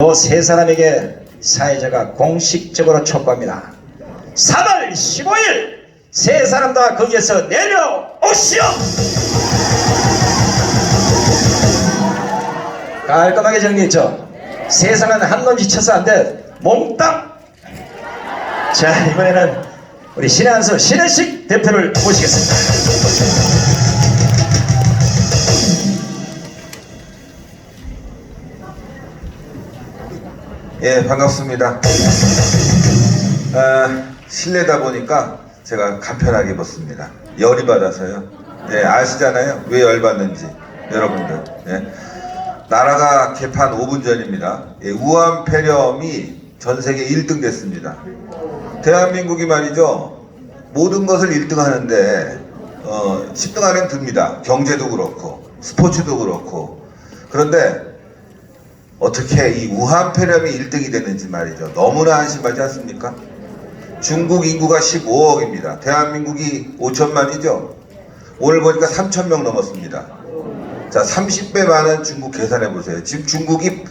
또세 사람에게 사회자가 공식적으로 촉구합니다. 3월 15일 세 사람 다 거기에서 내려오시오. 깔끔하게 정리했죠. 세상은 한 놈이 쳐서 안 돼. 몽땅. 자 이번에는 우리 신한수 신혜식 대표를 모시겠습니다. 예, 반갑습니다. 아, 실내다 보니까 제가 간편하게 입었습니다. 열이 받아서요. 예, 아시잖아요. 왜 열받는지. 여러분들. 예. 나라가 개판 5분 전입니다. 예, 우한 폐렴이 전 세계 1등 됐습니다. 대한민국이 말이죠. 모든 것을 1등 하는데, 어, 10등 안에 듭니다. 경제도 그렇고, 스포츠도 그렇고. 그런데 어떻게 이 우한 폐렴이 1등이 됐는지 말이죠. 너무나 한심하지 않습니까? 중국 인구가 15억입니다. 대한민국이 5천만이죠. 오늘 보니까 3천 명 넘었습니다. 자, 30배 많은 중국 계산해 보세요. 지금 중국이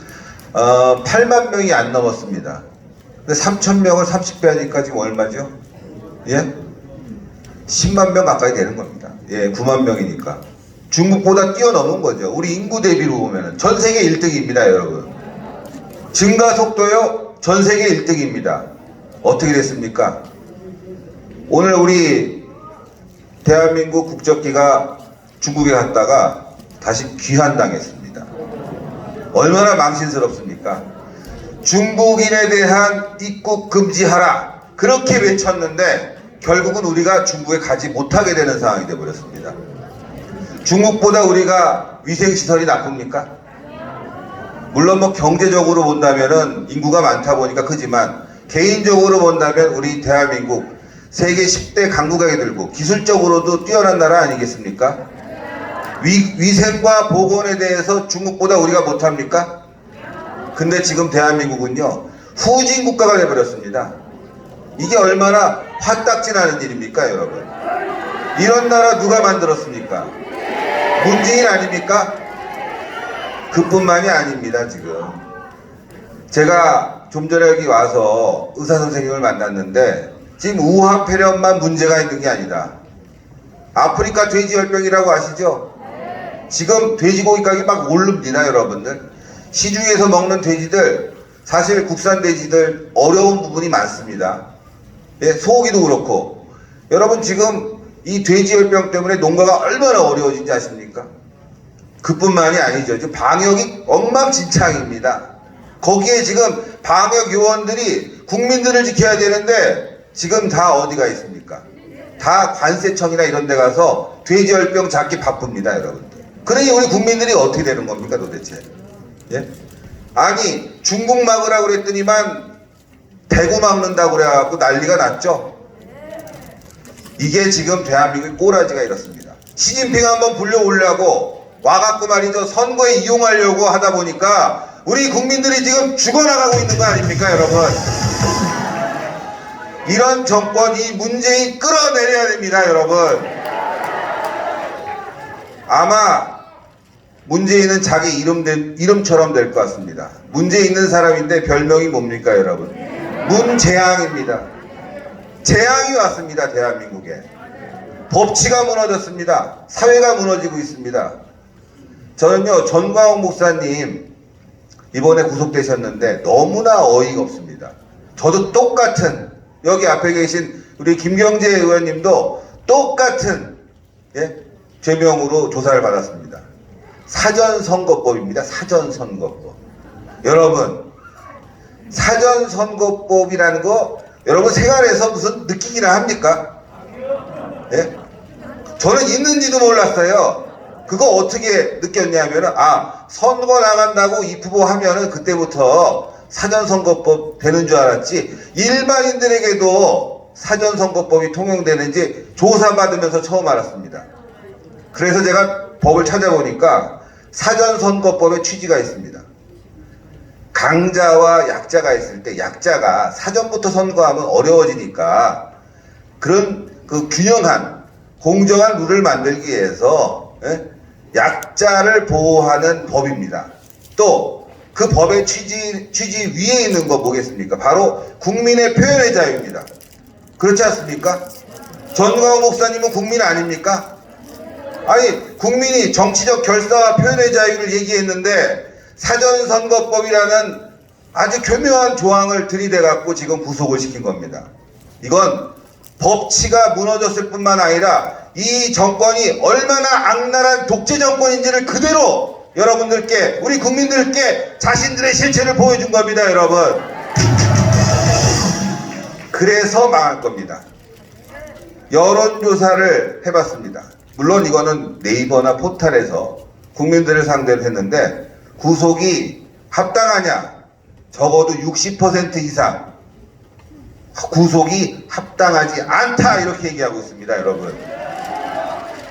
어, 8만 명이 안 넘었습니다. 근데 3천 명을 30배 하니까 지금 얼마죠? 예? 10만 명 가까이 되는 겁니다. 예, 9만 명이니까. 중국보다 뛰어넘은 거죠. 우리 인구 대비로 보면은 전 세계 1등입니다, 여러분. 증가 속도요, 전 세계 1등입니다. 어떻게 됐습니까? 오늘 우리 대한민국 국적기가 중국에 갔다가 다시 귀환당했습니다. 얼마나 망신스럽습니까? 중국인에 대한 입국 금지하라. 그렇게 외쳤는데 결국은 우리가 중국에 가지 못하게 되는 상황이 되어버렸습니다. 중국보다 우리가 위생시설이 나쁩니까? 물론 뭐 경제적으로 본다면은 인구가 많다 보니까 크지만 개인적으로 본다면 우리 대한민국 세계 10대 강국하게 들고 기술적으로도 뛰어난 나라 아니겠습니까? 위, 위생과 보건에 대해서 중국보다 우리가 못합니까? 근데 지금 대한민국은요 후진 국가가 돼버렸습니다. 이게 얼마나 화딱지 나는 일입니까 여러분? 이런 나라 누가 만들었습니까? 문재인 아닙니까? 그뿐만이 아닙니다 지금. 제가 좀 전에 여기 와서 의사 선생님을 만났는데 지금 우한 폐렴만 문제가 있는 게 아니다. 아프리카 돼지열병이라고 아시죠? 지금 돼지고기 가격이 막 오릅니다 여러분들. 시중에서 먹는 돼지들 사실 국산 돼지들 어려운 부분이 많습니다. 예, 소고기도 그렇고. 여러분 지금 이 돼지열병 때문에 농가가 얼마나 어려워진지 아십니까? 그뿐만이 아니죠. 지금 방역이 엉망진창입니다. 거기에 지금 방역 요원들이 국민들을 지켜야 되는데 지금 다 어디가 있습니까? 다 관세청이나 이런 데 가서 돼지열병 잡기 바쁩니다, 여러분들. 그러니 우리 국민들이 어떻게 되는 겁니까, 도대체? 예? 아니, 중국 막으라고 그랬더니만 대구 막는다고 그래갖고 난리가 났죠? 이게 지금 대한민국의 꼬라지가 이렇습니다. 시진핑 한번 불려오려고 와갖고 말이죠. 선거에 이용하려고 하다 보니까 우리 국민들이 지금 죽어나가고 있는 거 아닙니까, 여러분? 이런 정권, 이 문재인 끌어내려야 됩니다, 여러분. 아마 문재인은 자기 이름 된, 이름처럼 될 것 같습니다. 문제 있는 사람인데 별명이 뭡니까, 여러분? 문재앙입니다. 재앙이 왔습니다, 대한민국에. 법치가 무너졌습니다. 사회가 무너지고 있습니다. 저는요, 전광욱 목사님, 이번에 구속되셨는데 너무나 어이가 없습니다. 저도 똑같은, 여기 앞에 계신 우리 김경재 의원님도 똑같은, 예, 죄명으로 조사를 받았습니다. 사전선거법입니다. 사전선거법. 여러분, 사전선거법이라는 거 여러분 생활에서 무슨 느끼기나 합니까? 예? 저는 있는지도 몰랐어요. 그거 어떻게 느꼈냐면은 아 선거 나간다고 이 후보 하면은 그때부터 사전선거법 되는 줄 알았지 일반인들에게도 사전선거법이 통용되는지 조사받으면서 처음 알았습니다. 그래서 제가 법을 찾아보니까 사전선거법의 취지가 있습니다. 강자와 약자가 있을 때 약자가 사전부터 선거하면 어려워지니까 그런 그 균형한 공정한 룰을 만들기 위해서 예? 약자를 보호하는 법입니다. 또 그 법의 취지, 취지 위에 있는 거 뭐겠습니까? 바로 국민의 표현의 자유입니다. 그렇지 않습니까? 전광호 목사님은 국민 아닙니까? 아니, 국민이 정치적 결사와 표현의 자유를 얘기했는데 사전선거법이라는 아주 교묘한 조항을 들이대갖고 지금 구속을 시킨 겁니다. 이건 법치가 무너졌을 뿐만 아니라 이 정권이 얼마나 악랄한 독재 정권인지를 그대로 여러분들께 우리 국민들께 자신들의 실체를 보여준 겁니다 여러분. 그래서 망할 겁니다. 여론조사를 해봤습니다. 물론 이거는 네이버나 포탈에서 국민들을 상대로 했는데 구속이 합당하냐? 적어도 60% 이상. 구속이 합당하지 않다. 이렇게 얘기하고 있습니다 여러분.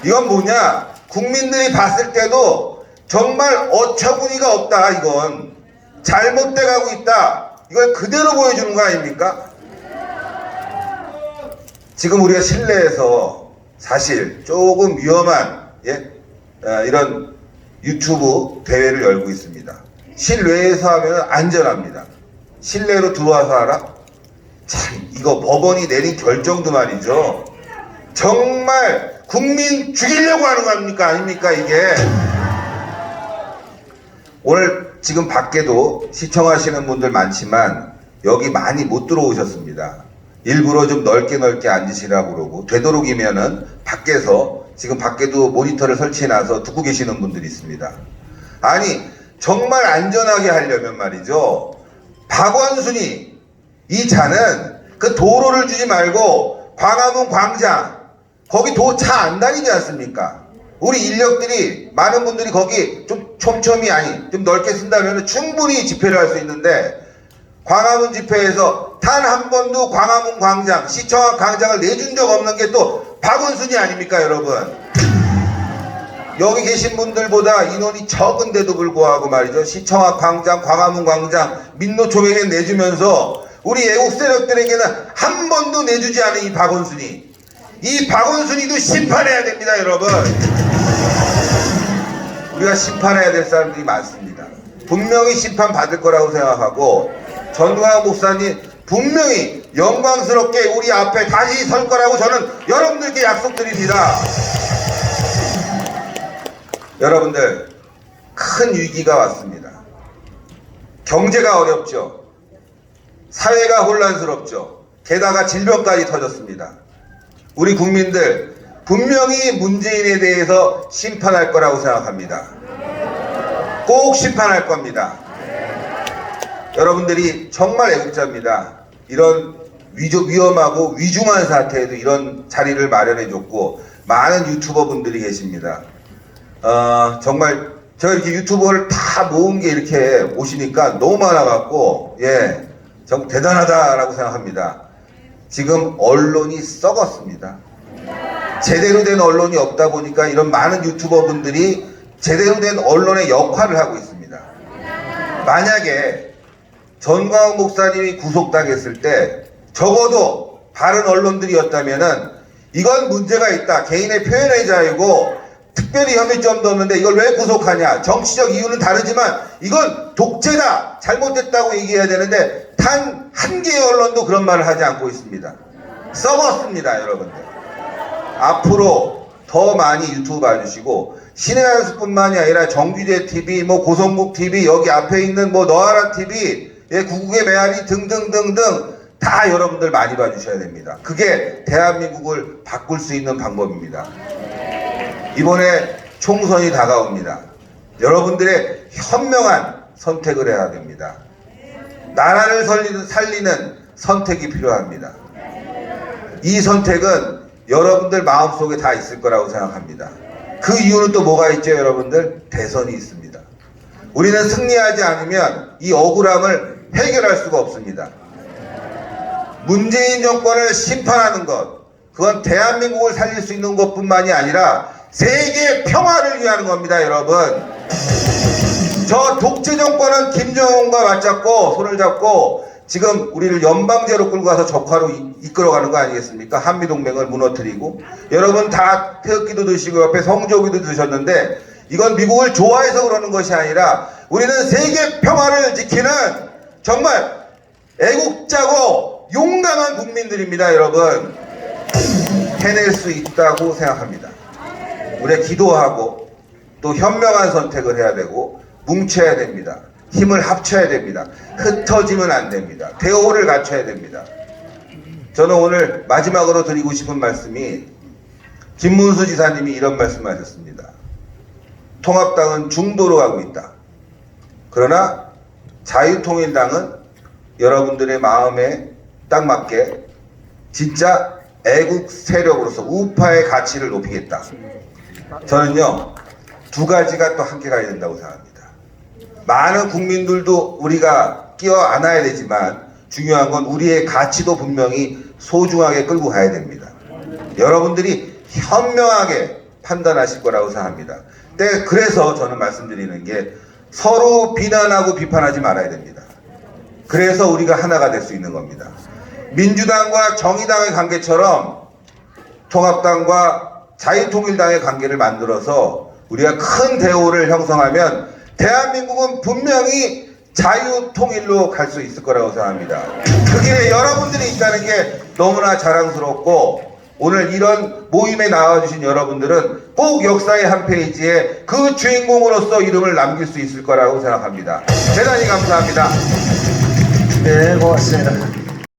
이건 뭐냐? 국민들이 봤을 때도 정말 어처구니가 없다 이건. 잘못돼 가고 있다. 이걸 그대로 보여주는 거 아닙니까? 지금 우리가 실내에서 사실 조금 위험한 예? 아, 이런 유튜브 대회를 열고 있습니다 실외에서 하면 안전합니다 실내로 들어와서 하라 참 이거 법원이 내린 결정도 말이죠. 정말 국민 죽이려고 하는 거 아닙니까? 아닙니까 이게? 오늘 지금 밖에도 시청하시는 분들 많지만 여기 많이 못 들어오셨습니다. 일부러 좀 넓게 넓게 앉으시라고 그러고 되도록이면은 밖에서 지금 밖에도 모니터를 설치해놔서 듣고 계시는 분들이 있습니다. 아니 정말 안전하게 하려면 말이죠. 박원순이 이 차는 그 도로를 주지 말고 광화문 광장 거기 도 차 안 다니지 않습니까? 우리 인력들이 많은 분들이 거기 좀 촘촘히 아니 좀 넓게 쓴다면 충분히 집회를 할 수 있는데 광화문 집회에서 단 한 번도 광화문 광장 시청 앞 광장을 내준 적 없는 게 또 박원순이 아닙니까 여러분? 여기 계신 분들보다 인원이 적은데도 불구하고 말이죠. 시청 앞 광장, 광화문 광장, 민노총에게 내주면서 우리 애국 세력들에게는 한 번도 내주지 않은 이 박원순이. 이 박원순이도 심판해야 됩니다, 여러분. 우리가 심판해야 될 사람들이 많습니다. 분명히 심판 받을 거라고 생각하고 전광 목사님 분명히 영광스럽게 우리 앞에 다시 설 거라고 저는 여러분들께 약속드립니다. 여러분들 큰 위기가 왔습니다. 경제가 어렵죠. 사회가 혼란스럽죠. 게다가 질병까지 터졌습니다. 우리 국민들 분명히 문재인에 대해서 심판할 거라고 생각합니다. 꼭 심판할 겁니다. 여러분들이 정말 애국자입니다. 이런 위조, 위험하고 위중한 사태에도 이런 자리를 마련해 줬고 많은 유튜버 분들이 계십니다. 어, 정말 제가 이렇게 유튜버를 다 모은 게 이렇게 오시니까 너무 많아갖고 예, 정 대단하다라고 생각합니다. 지금 언론이 썩었습니다. 제대로 된 언론이 없다 보니까 이런 많은 유튜버 분들이 제대로 된 언론의 역할을 하고 있습니다. 만약에 전광훈 목사님이 구속당했을 때 적어도 바른 언론들이었다면은 이건 문제가 있다. 개인의 표현의 자유고 특별히 혐의점도 없는데 이걸 왜 구속하냐? 정치적 이유는 다르지만 이건 독재다. 잘못됐다고 얘기해야 되는데 단 한 개의 언론도 그런 말을 하지 않고 있습니다. 썩었습니다, 여러분들. 앞으로 더 많이 유튜브 봐주시고 신의 한수뿐만이 아니라 정규제 TV, 뭐 고성국 TV, 여기 앞에 있는 뭐 너하라 TV, 예, 구국의 메아리 등등등등 다 여러분들 많이 봐주셔야 됩니다. 그게 대한민국을 바꿀 수 있는 방법입니다. 이번에 총선이 다가옵니다. 여러분들의 현명한 선택을 해야 됩니다. 나라를 살리는, 살리는 선택이 필요합니다. 이 선택은 여러분들 마음속에 다 있을 거라고 생각합니다. 그 이유는 또 뭐가 있죠, 여러분들? 대선이 있습니다. 우리는 승리하지 않으면 이 억울함을 해결할 수가 없습니다. 문재인 정권을 심판하는 것, 그건 대한민국을 살릴 수 있는 것뿐만이 아니라 세계 평화를 위하는 겁니다, 여러분. 저 독재 정권은 김정은과 맞잡고 손을 잡고 지금 우리를 연방제로 끌고 가서 적화로 이- 이끌어가는 거 아니겠습니까? 한미동맹을 무너뜨리고 여러분 다 태극기도 드시고 옆에 성조기도 드셨는데 이건 미국을 좋아해서 그러는 것이 아니라 우리는 세계 평화를 지키는 정말 애국자고 용감한 국민들입니다, 여러분. 해낼 수 있다고 생각합니다. 우리가 기도하고 또 현명한 선택을 해야 되고 뭉쳐야 됩니다. 힘을 합쳐야 됩니다. 흩어지면 안 됩니다. 대오를 갖춰야 됩니다. 저는 오늘 마지막으로 드리고 싶은 말씀이 김문수 지사님이 이런 말씀하셨습니다. 통합당은 중도로 가고 있다. 그러나 자유통일당은 여러분들의 마음에 딱 맞게 진짜 애국 세력으로서 우파의 가치를 높이겠다. 저는요 두 가지가 또 함께 가야 된다고 생각합니다. 많은 국민들도 우리가 끼어 안아야 되지만 중요한 건 우리의 가치도 분명히 소중하게 끌고 가야 됩니다. 여러분들이 현명하게 판단하실 거라고 생각합니다. 네, 그래서 저는 말씀드리는 게 서로 비난하고 비판하지 말아야 됩니다. 그래서 우리가 하나가 될 수 있는 겁니다. 민주당과 정의당의 관계처럼 통합당과 자유통일당의 관계를 만들어서 우리가 큰 대우를 형성하면 대한민국은 분명히 자유통일로 갈 수 있을 거라고 생각합니다. 그 길에 여러분들이 있다는 게 너무나 자랑스럽고 오늘 이런 모임에 나와주신 여러분들은 꼭 역사의 한 페이지에 그 주인공으로서 이름을 남길 수 있을 거라고 생각합니다. 대단히 감사합니다. 네, 고맙습니다.